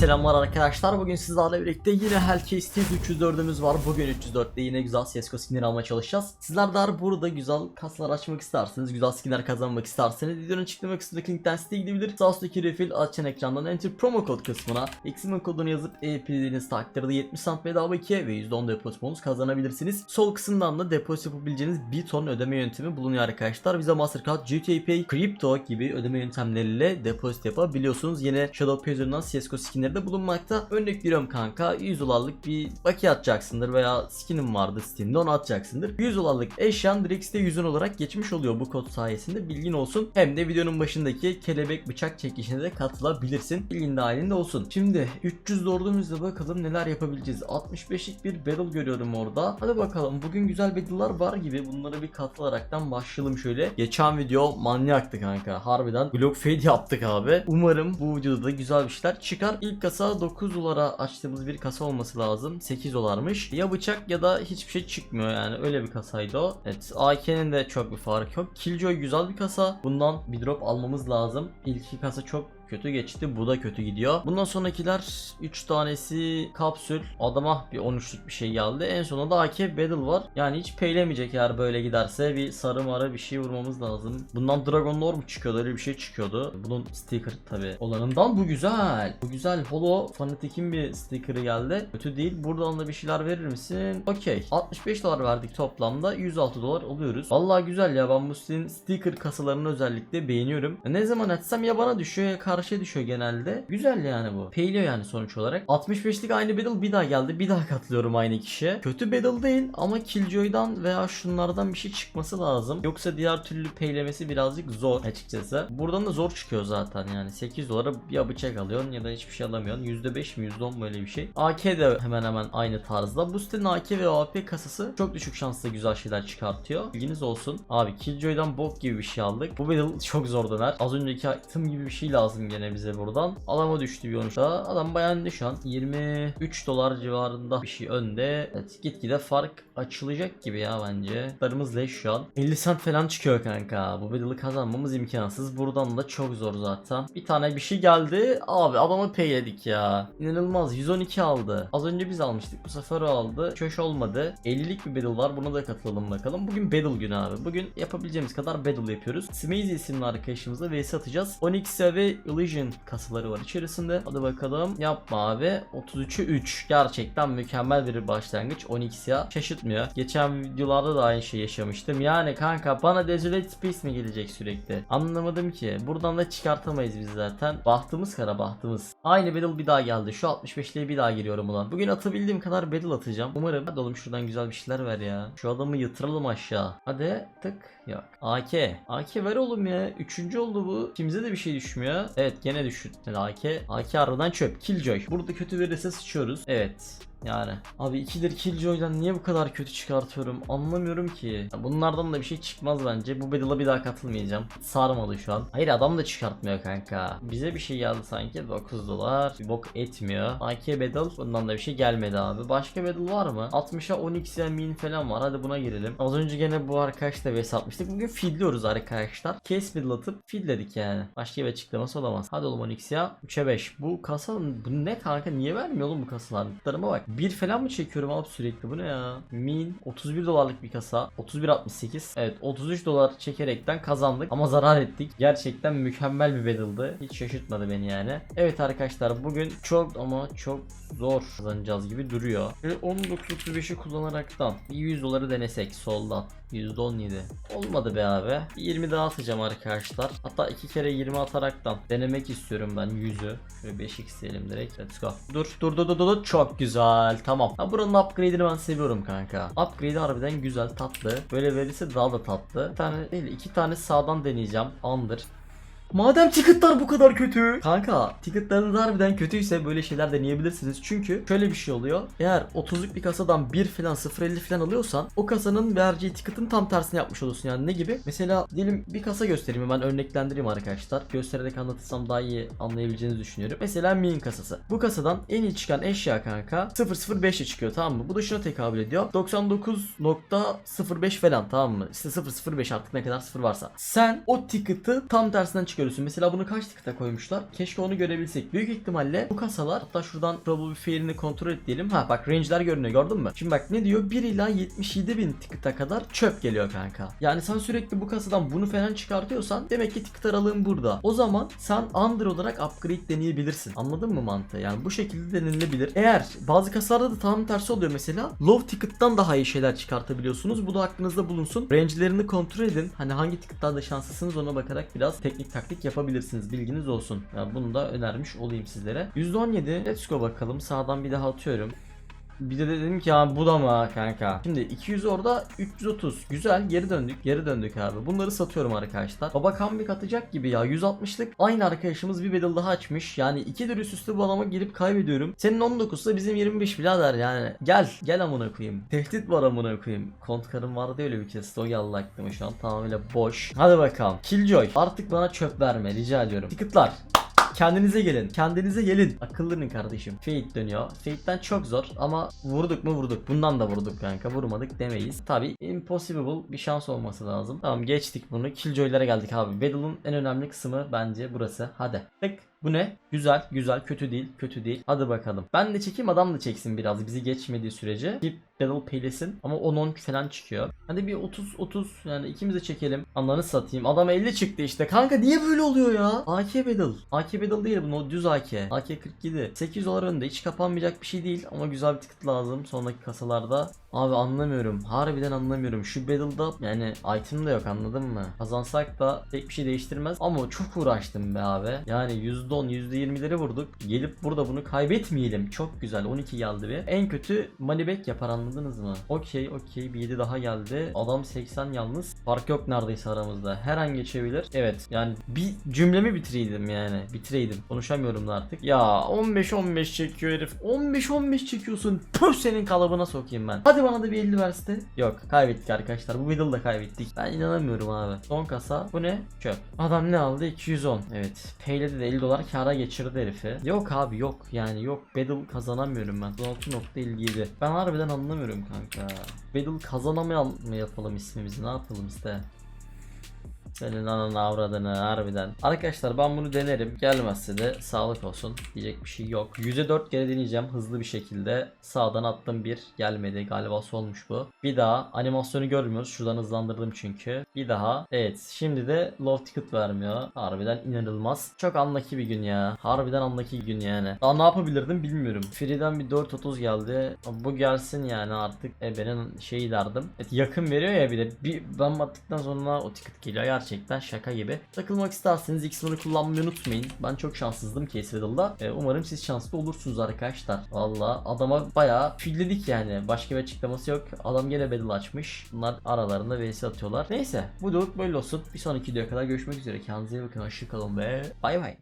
selamlar arkadaşlar. Bugün sizlerle birlikte yine Hellcase 304'ümüz var. Bugün 304'te yine güzel CSGO skinleri almaya çalışacağız. Sizler de burada güzel kaslar açmak isterseniz, güzel skinler kazanmak isterseniz videonun açıklama kısmındaki linkten siteye gidebilir. Sağ üstteki refill açan ekrandan enter promo kod kısmına X'in kodunu yazıp EP'liğiniz takdirde 70 cent bedava 2 ve %10 depozit kazanabilirsiniz. Sol kısımdan da depozit yapabileceğiniz bir ton ödeme yöntemi bulunuyor arkadaşlar. Visa Mastercard, GTA Pay, Crypto gibi ödeme yöntemleriyle depozit yapabiliyorsunuz. Yine Shadow üzerinden CSGO skinleri de bulunmakta. Örnek veriyorum kanka 100 dolarlık bir bakiye atacaksındır veya skinim vardı Steam'de onu atacaksındır. 100 dolarlık eşyan site 100 olarak geçmiş oluyor bu kod sayesinde bilgin olsun. Hem de videonun başındaki kelebek bıçak çekişine de katılabilirsin. Bilgin dahilinde olsun. Şimdi 300 dördümüzde bakalım neler yapabileceğiz. 65'lik bir battle görüyorum orada. Hadi bakalım bugün güzel battle'lar var gibi. Bunlara bir katılaraktan başlayalım şöyle. Geçen video manyaktı kanka. Harbiden Glock Fade yaptık abi. Umarım bu videoda da güzel bir şeyler çıkar. İlk kasa 9 dolara açtığımız bir kasa olması lazım. 8 dolarmış. Ya bıçak ya da hiçbir şey çıkmıyor yani. Öyle bir kasaydı o. Evet AK'nin de çok bir farkı yok. Killjoy güzel bir kasa. Bundan bir drop almamız lazım. İlk iki kasa çok kötü geçti. Bu da kötü gidiyor. Bundan sonrakiler 3 tanesi kapsül. Adama bir 13'lük bir şey geldi. En sonunda da AK Battle var. Yani hiç peylemeyecek eğer böyle giderse. Bir sarı mara bir şey vurmamız lazım. Bundan Dragon Lore mu çıkıyordu? Öyle bir şey çıkıyordu. Bunun sticker tabi olanından bu güzel. Bu güzel. Holo Fanatic'in bir sticker'ı geldi. Kötü değil. Buradan da bir şeyler verir misin? Okey. 65 dolar verdik toplamda. 106 dolar alıyoruz. Vallahi güzel ya. Ben bu sticker kasalarını özellikle beğeniyorum. Ne zaman açsam ya bana düşüyor ya karşıya düşüyor genelde. Güzel yani bu. Peyliyor yani sonuç olarak. 65'lik aynı battle bir daha geldi. Bir daha katılıyorum aynı kişiye. Kötü battle değil ama Killjoy'dan veya şunlardan bir şey çıkması lazım. Yoksa diğer türlü peylemesi birazcık zor açıkçası. Buradan da zor çıkıyor zaten yani. 8 dolara ya bıçak alıyorsun ya da hiçbir şey alamıyorsun. %5 mi %10 mu öyle bir şey. AK de hemen hemen aynı tarzda. Bu sitenin AK ve OAP kasası çok düşük şansla güzel şeyler çıkartıyor. Bilginiz olsun. Abi Killjoy'dan bok gibi bir şey aldık. Bu battle çok zor döner. Az önceki item gibi bir şey lazım gene bize buradan. Adama düştü bir sonuçta. Adam bayağı önde şu an. 23 dolar civarında bir şey önde. Evet gitgide fark açılacak gibi ya bence. Darımız leş şu an. 50 cent falan çıkıyor kanka. Bu battle'ı kazanmamız imkansız. Buradan da çok zor zaten. Bir tane bir şey geldi. Abi adamı payledik ya. İnanılmaz. 112 aldı. Az önce biz almıştık. Bu sefer o aldı. Köş olmadı. 50'lik bir battle var. Buna da katılalım bakalım. Bugün battle günü abi. Bugün yapabileceğimiz kadar battle yapıyoruz. Smazy isimli arkadaşımızla vs atacağız. Onyx ve Illusion kasaları var içerisinde. Hadi bakalım. Yapma abi. 33'ü 3. Gerçekten mükemmel bir başlangıç. Onyx ya. Şaşırtmıyor. Geçen videolarda da aynı şey yaşamıştım. Yani kanka bana Desolate Space mi gelecek sürekli? Anlamadım ki. Buradan da çıkartamayız biz zaten. Bahtımız kara bahtımız. Aynı battle bir daha geldi. Şu 65'liğe bir daha giriyorum ulan. Bugün atabildiğim kadar battle atacağım. Umarım. Hadi oğlum şuradan güzel bir şeyler ver ya. Şu adamı yatıralım aşağı. Hadi tık. Yok. AK. AK ver oğlum ya. Üçüncü oldu bu. Kimse de bir şey düşmüyor. Evet gene düşün. Yani AK. AK aradan çöp. Killjoy. Burada kötü verirse sıçıyoruz. Evet. Yani abi ikidir Killjoy'dan niye bu kadar kötü çıkartıyorum anlamıyorum ki. Bunlardan da bir şey çıkmaz bence. Bu battle'a bir daha katılmayacağım. Sarmadı şu an. Hayır adam da çıkartmıyor kanka. Bize bir şey geldi sanki 9 dolar. Bir bok etmiyor. AK battle bundan da bir şey gelmedi abi. Başka battle var mı? 60'a 12 min falan var. Hadi buna girelim. Az önce gene bu arkadaşla vs atmıştık. Bugün feedliyoruz arkadaşlar. Case battle atıp feedledik yani. Başka bir açıklaması olamaz. Hadi oğlum 12 ya. 3'e 5. Bu kasa bu ne kanka? Niye vermiyor oğlum bu kasalar? Darıma bak. Bir falan mı çekiyorum abi sürekli? Bu ne ya? Min 31 dolarlık bir kasa. 31.68 Evet 33 dolar çekerekten kazandık ama zarar ettik. Gerçekten mükemmel bir battle'dı. Hiç şaşırtmadı beni yani. Evet arkadaşlar bugün çok ama çok zor kazanacağız gibi duruyor. Şöyle 19.35'i kullanaraktan bir 100 doları denesek soldan. %17 Olmadı be abi. Bir 20 daha atacağım arkadaşlar. Hatta iki kere 20 ataraktan denemek istiyorum ben 100'ü Şöyle 5x diyelim direkt. Let's go. Dur dur dur dur dur. Çok güzel tamam. Ha, Buranın upgrade'ini ben seviyorum kanka. Upgrade harbiden güzel tatlı. Böyle verirse daha da tatlı. Bir tane değil iki tane sağdan deneyeceğim. Under Madem ticketlar bu kadar kötü. Kanka ticketlarınız harbiden kötüyse böyle şeyler deneyebilirsiniz. Çünkü şöyle bir şey oluyor. Eğer 30'luk bir kasadan 1 falan 0.50 falan alıyorsan o kasanın vereceği ticket'ın tam tersini yapmış olursun. Yani ne gibi? Mesela diyelim bir kasa göstereyim ben örneklendireyim arkadaşlar. Göstererek anlatırsam daha iyi anlayabileceğinizi düşünüyorum. Mesela min kasası. Bu kasadan en iyi çıkan eşya kanka 005'e çıkıyor tamam mı? Bu da şuna tekabül ediyor. 99.05 falan tamam mı? İşte 005 artık ne kadar sıfır varsa. Sen o ticket'ı tam tersinden çıkıyorsun görürsün. Mesela bunu kaç tıkta koymuşlar? Keşke onu görebilsek. Büyük ihtimalle bu kasalar hatta şuradan probable fail'ini kontrol et diyelim. Ha bak range'ler görünüyor gördün mü? Şimdi bak ne diyor? 1 ila 77 bin tıkıta kadar çöp geliyor kanka. Yani sen sürekli bu kasadan bunu falan çıkartıyorsan demek ki tıkıt aralığın burada. O zaman sen under olarak upgrade deneyebilirsin. Anladın mı mantığı? Yani bu şekilde denilebilir. Eğer bazı kasalarda da tam tersi oluyor mesela. Low ticket'tan daha iyi şeyler çıkartabiliyorsunuz. Bu da aklınızda bulunsun. Range'lerini kontrol edin. Hani hangi ticket'larda şanslısınız ona bakarak biraz teknik taktik yapabilirsiniz. Bilginiz olsun. Yani bunu da önermiş olayım sizlere. %17 let's go bakalım. Sağdan bir daha atıyorum. Bir de dedim ki ya bu da mı kanka? Şimdi 200 orada 330. Güzel geri döndük. Geri döndük abi. Bunları satıyorum arkadaşlar. Baba comeback atacak gibi ya. 160'lık aynı arkadaşımız bir battle daha açmış. Yani ikidir üst üste bu adama girip kaybediyorum. Senin 19'sa bizim 25 birader yani. Gel. Gel amına koyayım. Tehdit var amına koyayım. Kont karım vardı öyle bir kez. O geldi aklıma şu an. Tamamıyla boş. Hadi bakalım. Killjoy. Artık bana çöp verme rica ediyorum. Ticketlar. Kendinize gelin. Kendinize gelin. Akıllının kardeşim. Fate dönüyor. Fate'den çok zor ama vurduk mu vurduk. Bundan da vurduk kanka. Vurmadık demeyiz. Tabi impossible bir şans olması lazım. Tamam geçtik bunu. Killjoy'lara geldik abi. Battle'ın en önemli kısmı bence burası. Hadi. Tık. Bu ne? Güzel, güzel, kötü değil, kötü değil. Hadi bakalım. Ben de çekeyim, adam da çeksin biraz bizi geçmediği sürece. Keep Battle peylesin ama 10-10 falan çıkıyor. Hadi bir 30-30 yani ikimiz de çekelim. Anlarını satayım. Adam 50 çıktı işte. Kanka niye böyle oluyor ya? AK Battle. AK Battle değil bu. o Düz AK. AK 47. 800 dolar önde. Hiç kapanmayacak bir şey değil ama güzel bir tıkıt lazım sonraki kasalarda. Abi anlamıyorum. Harbiden anlamıyorum. Şu Battle'da yani item de yok anladın mı? Kazansak da pek bir şey değiştirmez. Ama çok uğraştım be abi. Yani %10 %20'leri vurduk. Gelip burada bunu kaybetmeyelim. Çok güzel. 12 geldi bir. En kötü money back yapar anladınız mı? Okey okey. Bir 7 daha geldi. Adam 80 yalnız. Fark yok neredeyse aramızda. Her an geçebilir. Evet yani bir cümlemi bitireydim yani. Bitireydim. Konuşamıyorum da artık. Ya 15-15 çekiyor herif. 15-15 çekiyorsun. Püh senin kalıbına sokayım ben. Hadi bana da bir 50 verste. Yok kaybettik arkadaşlar. Bu middle da kaybettik. Ben inanamıyorum abi. Son kasa. Bu ne? Çöp. Adam ne aldı? 210. Evet. Payledi de 50 dolar kara geçirdi herifi. Yok abi yok. Yani yok. Battle kazanamıyorum ben. 16.57. Ben harbiden anlamıyorum kanka. Battle kazanamayan mı yapalım ismimizi? Ne yapalım işte? Senin ananı avradını harbiden. Arkadaşlar ben bunu denerim. Gelmezse de sağlık olsun. Diyecek bir şey yok. %4 kere deneyeceğim hızlı bir şekilde. Sağdan attım bir. Gelmedi. Galiba solmuş bu. Bir daha animasyonu görmüyoruz. Şuradan hızlandırdım çünkü. Bir daha. Evet. Şimdi de low ticket vermiyor. Harbiden inanılmaz. Çok anlaki bir gün ya. Harbiden anlaki gün yani. Daha ne yapabilirdim bilmiyorum. Free'den bir 4.30 geldi. Bu gelsin yani artık. E benim şeyi derdim. Evet, yakın veriyor ya bir de. Bir, ben battıktan sonra o ticket geliyor. Gerçekten şaka gibi. Takılmak isterseniz X-Men'ı kullanmayı unutmayın. Ben çok şanssızdım Case Riddle'da. E, umarım siz şanslı olursunuz arkadaşlar. Valla adama bayağı filledik yani. Başka bir açıklaması yok. Adam gene battle açmış. Bunlar aralarında vs atıyorlar. Neyse bu videoluk böyle olsun. Bir sonraki videoya kadar görüşmek üzere. Kendinize iyi bakın. Hoşçakalın ve bay bay.